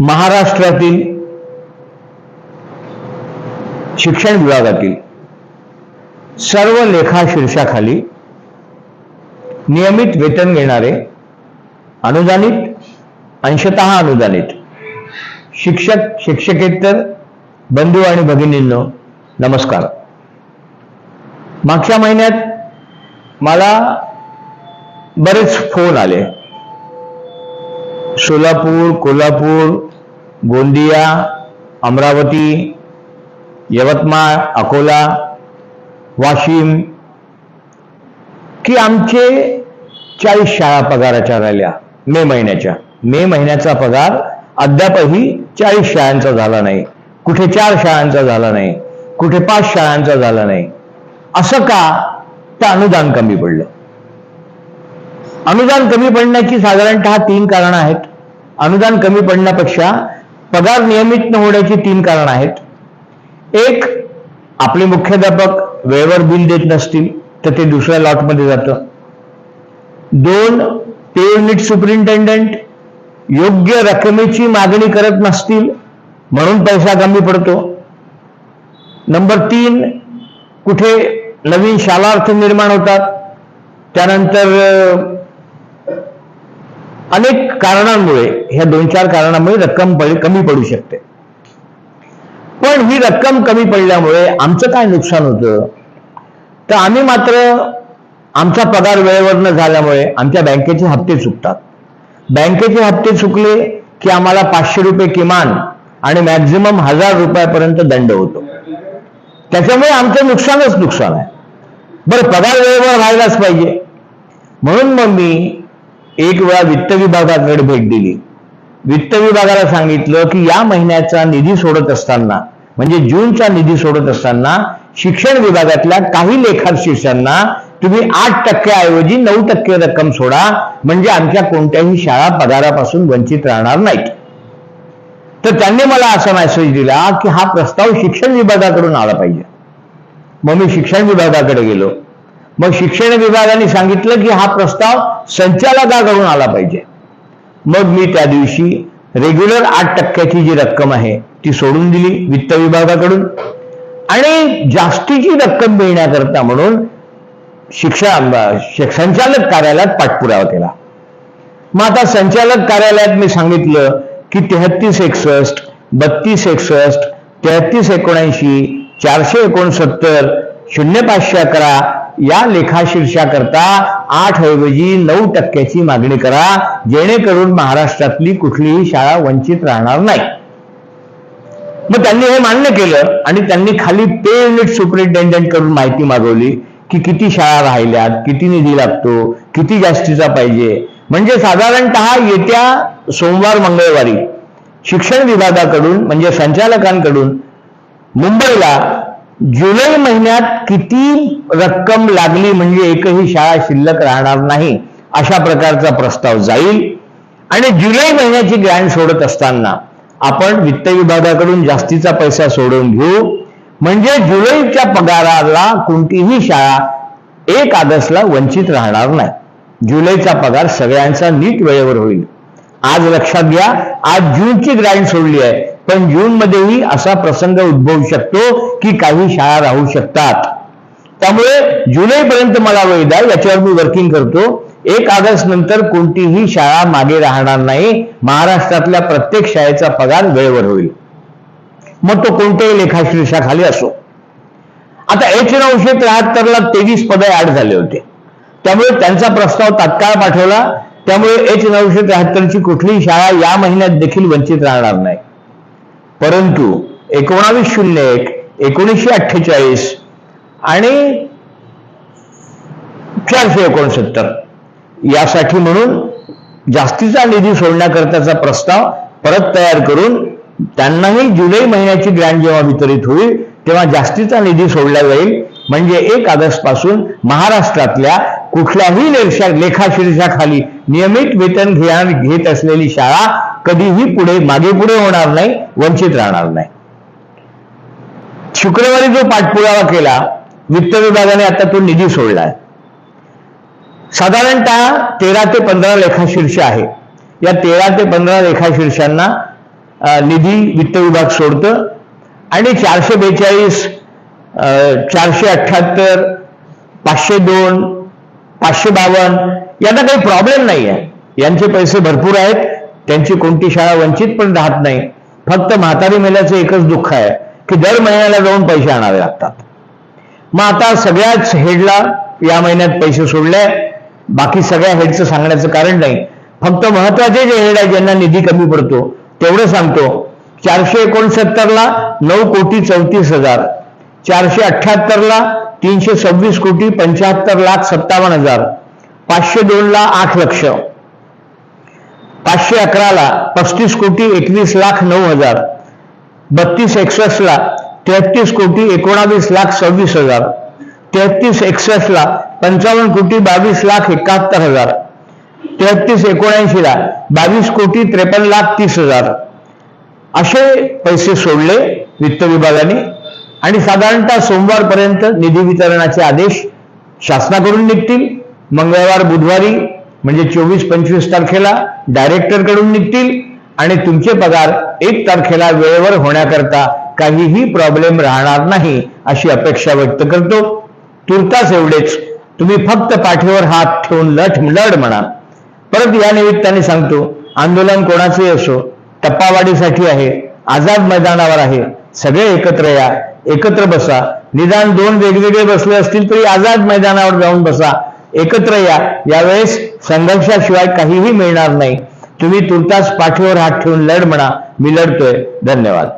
महाराष्ट्रातील शिक्षण विभागातील सर्व लेखा शीर्षाखाली नियमित वेतन घेणारे अनुदानित अंशतः अनुदानित शिक्षक शिक्षकेतर बंधू आणि भगिनींनो नमस्कार. मागच्या महिन्यात मला बरेच फोन आले. सोलापूर कोल्हापूर गोंदिया अमरावती यवतमाळ अकोला वाशिम की आमचे चाळीस शाळा पगाराच्या राहिल्या मे महिन्याच्या. मे महिन्याचा पगार अद्यापही चाळीस शाळांचा झाला नाही. कुठे चार शाळांचा झाला नाही कुठे पाच शाळांचा झाला नाही. असं का तर अनुदान कमी पडलं? अनुदान कमी पडण्याची साधारणतः तीन कारणं आहेत. अनुदान कमी पडण्यापेक्षा पगार नियमित न होण्याची तीन कारण आहेत. एक आपले मुख्याध्यापक वेळेवर बिल देत नसतील तर ते दुसऱ्या लॉटमध्ये जातं. दोन पे युनिट सुपरिंटेंडंट योग्य रकमेची मागणी करत नसतील म्हणून पैसा कमी पडतो. नंबर तीन कुठे नवीन शालार्थ निर्माण होतात. त्यानंतर अनेक कारणांमुळे ह्या दोन चार कारणामुळे रक्कम कमी पडू शकते. पण ही रक्कम कमी पडल्यामुळे आमचं काय नुकसान होतं? तर आम्ही मात्र आमचा पगार वेळेवर न झाल्यामुळे आमच्या बँकेचे हप्ते चुकतात. बँकेचे हप्ते चुकले की आम्हाला पाचशे रुपये किमान आणि मॅक्झिमम हजार रुपयापर्यंत दंड होतो. त्याच्यामुळे आमचं नुकसानच नुकसान आहे. बरं पगार वेळेवर व्हायलाच पाहिजे. म्हणून मग मी एक वेळा वित्त विभागाकडे भेट दिली. वित्त विभागाला सांगितलं की या महिन्याचा निधी सोडत असताना म्हणजे जूनचा निधी सोडत असताना शिक्षण विभागातल्या काही लेखाशीर्षांना तुम्ही आठ टक्क्याऐवजी नऊ टक्के रक्कम सोडा म्हणजे आमच्या कोणत्याही शाळा पगारापासून वंचित राहणार नाहीत. तर त्यांनी मला असा मेसेज दिला की हा प्रस्ताव शिक्षण विभागाकडून आला पाहिजे. मग मी शिक्षण विभागाकडे गेलो. मग शिक्षण विभागाने सांगितलं की हा प्रस्ताव संचालकाकडून आला पाहिजे. मग मी त्या दिवशी रेग्युलर आठ टक्क्याची जी रक्कम आहे ती सोडून दिली वित्त विभागाकडून. आणि जास्तीची रक्कम मिळण्याकरता म्हणून शिक्षा संचालक कार्यालयात पाठपुरावा केला. मग आता संचालक कार्यालयात मी सांगितलं की तेहत्तीस एकसष्ट बत्तीस एकसष्ट तेहत्तीस एकोणऐंशी चारशे एकोणसत्तर शून्य पाचशे अकरा या लेखाशीर्षाकरता आठ ऐवजी नऊ टक्क्याची मागणी करा जेणेकरून महाराष्ट्रातली कुठलीही शाळा वंचित राहणार नाही. मग त्यांनी हे मान्य केलं आणि त्यांनी खाली पे युनिट सुपरिटेंडंटकडून माहिती मागवली की किती शाळा राहिल्यात किती निधी लागतो किती जास्तीचा पाहिजे. म्हणजे साधारणतः येत्या सोमवार मंगळवारी शिक्षण विभागाकडून म्हणजे संचालकांकडून मुंबईला जुलै महिन्यात किती रक्कम लागली म्हणजे एकही शाळा शिल्लक राहणार नाही? अशा प्रकारचा प्रस्ताव जाईल. आणि जुलै महिन्याची ग्रँड सोडत असताना आपण वित्त विभागाकडून जास्तीचा पैसा सोडून घेऊ. म्हणजे जुलैच्या पगाराला कोणतीही शाळा एक ऑगस्टला वंचित राहणार नाही. जुलैचा पगार सगळ्यांचा नीट वेळेवर होईल. आज लक्षात घ्या आज जूनची ग्रँड सोडली आहे. पण जून मध्येही असा प्रसंग उद्भवू शकतो की काही शाळा राहू शकतात. त्यामुळे जुलैपर्यंत मला वेळ द्या याच्यावर मी वर्किंग करतो. एक ऑगस्ट नंतर कोणतीही शाळा मागे राहणार नाही. महाराष्ट्रातल्या प्रत्येक शाळेचा पगार वेळेवर होईल. मग तो कोणत्याही लेखाशीर्षाखाली असो. आता एच नऊशे त्र्याहत्तरला तेवीस पदे ऍड झाले होते. त्यामुळे त्यांचा प्रस्ताव तात्काळ पाठवला. त्यामुळे एच नऊशे त्र्याहत्तरची कुठलीही शाळा या महिन्यात देखील वंचित राहणार नाही. परंतु एकोणावीस शून्य एक एकोणीसशे अठ्ठेचाळीस आणि चारशे एकोणसत्तर. यासाठी म्हणून जास्तीचा निधी सोडण्याकरताचा प्रस्ताव परत तयार करून त्यांनाही जुलै महिन्याची ग्रँड जेव्हा वितरित होईल तेव्हा जास्तीचा निधी सोडला जाईल. म्हणजे एक ऑगस्टपासून महाराष्ट्रातल्या कुठल्याही लेखा लेखाशीर्षाखाली नियमित वेतन घेण घेत असलेली शाळा कधीही पुढे मागे पुढे होणार नाही वंचित राहणार नाही. शुक्रवारी जो पाठपुरावा केला वित्त विभागाने आता तो निधी सोडलाय साधारणतः तेरा ते पंधरा लेखाशीर्ष आहे. या तेरा ते पंधरा लेखाशीर्षांना निधी वित्त विभाग सोडतं. आणि चारशे बेचाळीस चारशे अठ्ठ्याहत्तर पाचशे दोन पाचशे बावन्न यांना काही प्रॉब्लेम नाही आहे यांचे पैसे भरपूर आहेत. त्यांची कोणती शाळा वंचित पण राहत नाही. फक्त म्हातारी मेल्याचं एकच दुःख आहे की दर महिन्याला जाऊन पैसे आणावे लागतात. मग आता सगळ्याच हेडला या महिन्यात पैसे सोडले बाकी सगळ्या हेडचं सांगण्याचं कारण नाही. फक्त महत्त्वाचे जे हेड आहे ज्यांना निधी कमी पडतो तेवढं सांगतो. चारशे एकोणसत्तरला नऊ कोटी चौतीस हजार चारशे अठ्याहत्तरला तीनशे सव्वीस कोटी पंच्याहत्तर लाख सत्तावन्न हजार पाचशे दोनला आठ लक्ष. पाचशे अकराला पस्तीस कोटी एकवीस लाख नऊ हजार. बत्तीस एकसष्टला तेहतीस कोटी एकोणावीस लाख सव्वीस हजार. तेहतीस एकसष्टला पंचावन्न कोटी बावीस लाख एकाहत्तर हजार. तेहतीस एकोणऐंशीला बावीस कोटी त्रेपन्न लाख तीस हजार. असे पैसे सोडले वित्त विभागाने आणि साधारणतः सोमवारपर्यंत निधी वितरणाचे आदेश शासनाकडून निघतील. मंगळवार बुधवारी म्हणजे चोवीस पंचवीस तारखेला डायरेक्टरकडून निघतील आणि तुमचे पगार एक तारखेला वेळेवर होण्याकरता काहीही प्रॉब्लेम राहणार नाही अशी अपेक्षा व्यक्त करतो. तुर्तास एवढेच. तुम्ही फक्त पाठीवर हात ठेवून लठ लढ म्हणा. परत या निमित्ताने सांगतो आंदोलन कोणाचे असो टप्पावाडीसाठी आहे आझाद मैदानावर आहे सगळे एकत्र या एकत्र बसा. निदान दोन वेगवेगळे बसले असतील तरी आझाद मैदानावर जाऊन बसा. एकत्र या. यावेळेस संघर्षाशिवाय काहीही मिळणार नाही. तुम्ही तुर्तास पाठीवर हात ठेवून लढ म्हणा. मी लढतोय. धन्यवाद.